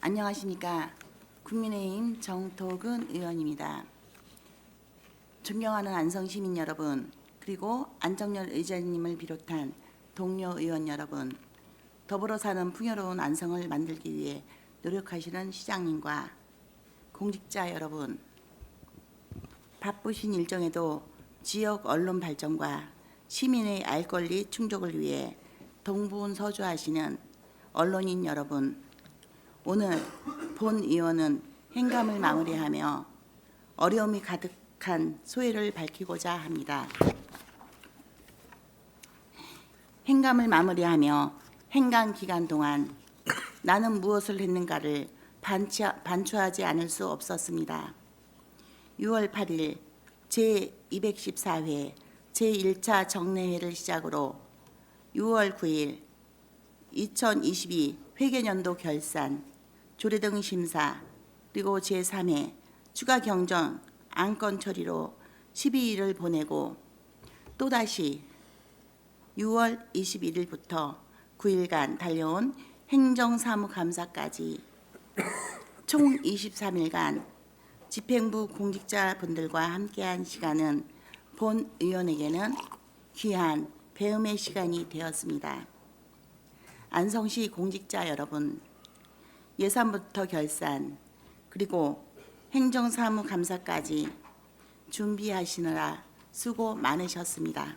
안녕하십니까. 국민의힘 정토근 의원입니다. 존경하는 안성 시민 여러분, 그리고 안정열 의장님을 비롯한 동료 의원 여러분, 더불어 사는 풍요로운 안성을 만들기 위해 노력하시는 시장님과 공직자 여러분, 바쁘신 일정에도 지역 언론 발전과 시민의 알 권리 충족을 위해 동분 서주하시는 언론인 여러분, 오늘 본 의원은 행감을 마무리하며 어려움이 가득한 소회를 밝히고자 합니다. 행감을 마무리하며 행감 기간 동안 나는 무엇을 했는가를 반추하지 않을 수 없었습니다. 6월 8일 제214회 제1차 정례회를 시작으로 6월 9일 2022 회계년도 결산, 조례등 심사, 그리고 제3회 추가 경정 안건 처리로 12일을 보내고 또다시 6월 21일부터 9일간 달려온 행정사무감사까지 총 23일간 집행부 공직자분들과 함께한 시간은 본 의원에게는 귀한 배움의 시간이 되었습니다. 안성시 공직자 여러분, 예산부터 결산, 그리고 행정사무 감사까지 준비하시느라 수고 많으셨습니다.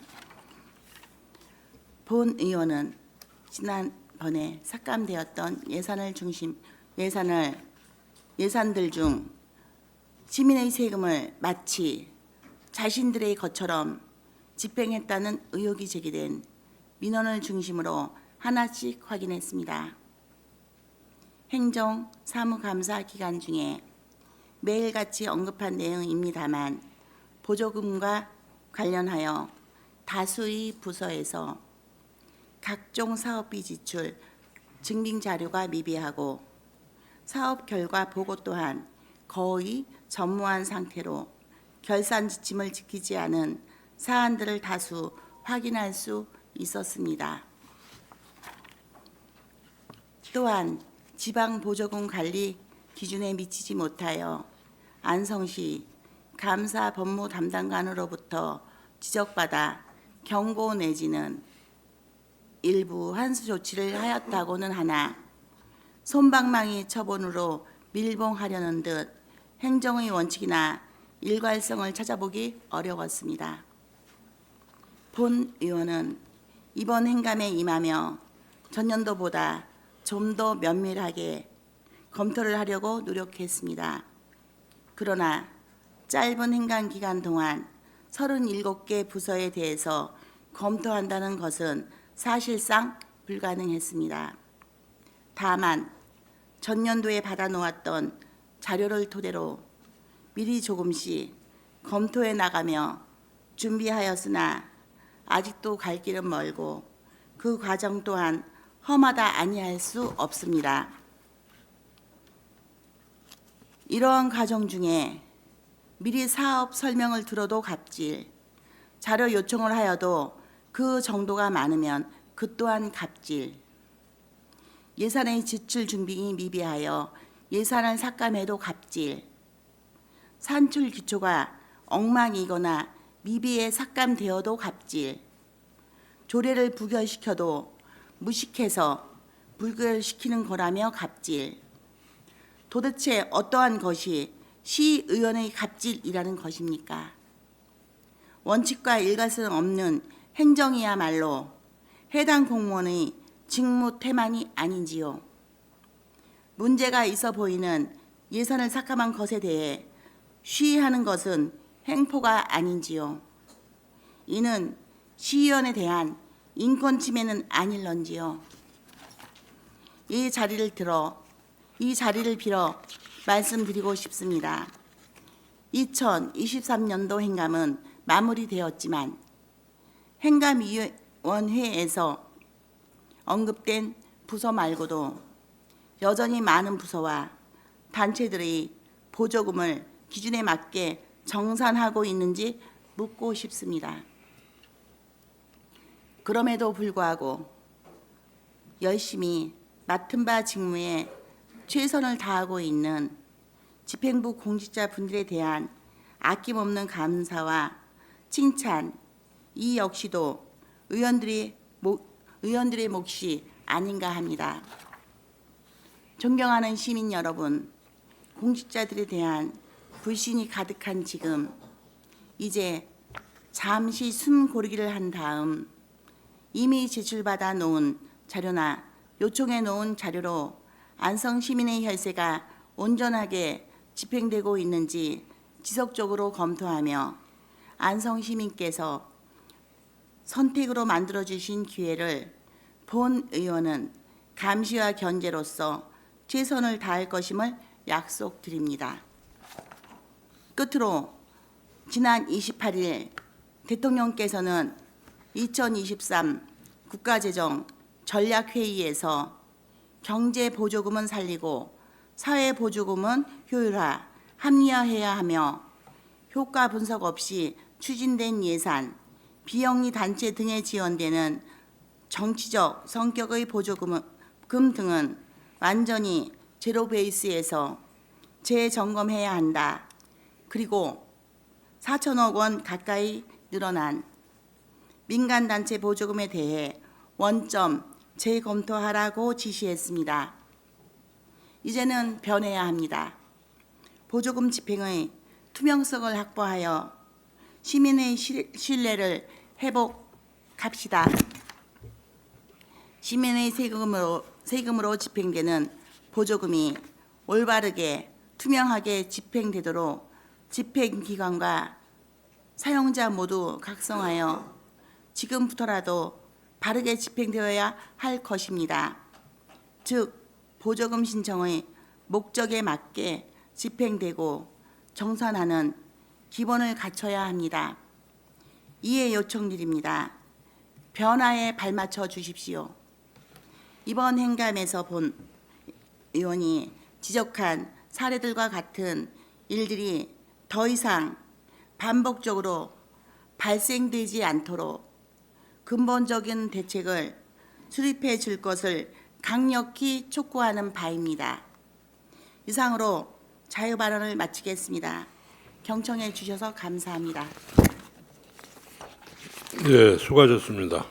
본 의원은 지난번에 삭감되었던 예산을 중심 예산을 예산들 중 시민의 세금을 마치 자신들의 것처럼 집행했다는 의혹이 제기된 민원을 중심으로 하나씩 확인했습니다. 행정 사무감사 기간 중에 매일같이 언급한 내용입니다만 보조금과 관련하여 다수의 부서에서 각종 사업비 지출 증빙 자료가 미비하고 사업 결과 보고 또한 거의 전무한 상태로 결산 지침을 지키지 않은 사안들을 다수 확인할 수 있었습니다. 또한 지방 보조금 관리 기준에 미치지 못하여 안성시 감사 법무 담당관으로부터 지적받아 경고 내지는 일부 환수 조치를 하였다고는 하나 솜방망이 처분으로 밀봉하려는 듯 행정의 원칙이나 일괄성을 찾아보기 어려웠습니다. 본 의원은 이번 행감에 임하며 전년도보다 좀 더 면밀하게 검토를 하려고 노력했습니다. 그러나 짧은 행감 기간 동안 37개 부서에 대해서 검토한다는 것은 사실상 불가능했습니다. 다만 전년도에 받아놓았던 자료를 토대로 미리 조금씩 검토해 나가며 준비하였으나 아직도 갈 길은 멀고 그 과정 또한 험하다 아니할 수 없습니다. 이러한 과정 중에 미리 사업 설명을 들어도 갑질, 자료 요청을 하여도 그 정도가 많으면 그 또한 갑질, 예산의 지출 준비이 미비하여 예산을 삭감해도 갑질, 산출 기초가 엉망이거나 미비에 삭감되어도 갑질, 조례를 부결시켜도 무식해서 부결시키는 거라며 갑질. 도대체 어떠한 것이 시의원의 갑질이라는 것입니까? 원칙과 일가성 없는 행정이야말로 해당 공무원의 직무 태만이 아닌지요. 문제가 있어 보이는 예산을 삭감한 것에 대해 시의하는 것은 행포가 아닌지요. 이는 시의원에 대한 인권 침해는 아닐런지요. 이 자리를 들어 이 자리를 빌어 말씀드리고 싶습니다. 2023년도 행감은 마무리되었지만 행감위원회에서 언급된 부서 말고도 여전히 많은 부서와 단체들이 보조금을 기준에 맞게 정산하고 있는지 묻고 싶습니다. 그럼에도 불구하고 열심히 맡은 바 직무에 최선을 다하고 있는 집행부 공직자 분들에 대한 아낌없는 감사와 칭찬 이 역시도 의원들이 목, 의원들의 몫이 아닌가 합니다. 존경하는 시민 여러분, 공직자들에 대한 불신이 가득한 지금 이제 잠시 숨 고르기를 한 다음 이미 제출받아 놓은 자료나 요청해 놓은 자료로 안성 시민의 혈세가 온전하게 집행되고 있는지 지속적으로 검토하며 안성 시민께서 선택으로 만들어 주신 기회를 본 의원은 감시와 견제로서 최선을 다할 것임을 약속드립니다. 끝으로 지난 28일 대통령께서는 2023 국가재정 전략회의에서 경제 보조금은 살리고 사회 보조금은 효율화, 합리화해야 하며 효과 분석 없이 추진된 예산, 비영리 단체 등에 지원되는 정치적 성격의 보조금 금 등은 완전히 제로 베이스에서 재점검해야 한다. 그리고 4천억 원 가까이 늘어난 민간 단체 보조금에 대해 원점 재검토하라고 지시했습니다. 이제는 변해야 합니다. 보조금 집행의 투명성을 확보하여 시민의 실- 신뢰를 회복합시다. 시민의 세금으로 세금으로 집행되는 보조금이 올바르게 투명하게 집행되도록 집행기관과 사용자 모두 각성하여 지금부터라도 바르게 집행되어야 할 것입니다. 즉 보조금 신청의 목적에 맞게 집행되고 정산하는 기본을 갖춰야 합니다. 이해 요청드립니다. 변화에 발맞춰 주십시오. 이번 행감에서 본 의원이 지적한 사례들과 같은 일들이 더 이상 반복적으로 발생되지 않도록 근본적인 대책을 수립해 줄 것을 강력히 촉구하는 바입니다. 이상으로 자유 발언을 마치겠습니다. 경청해 주셔서 감사합니다. 예, 수고하셨습니다.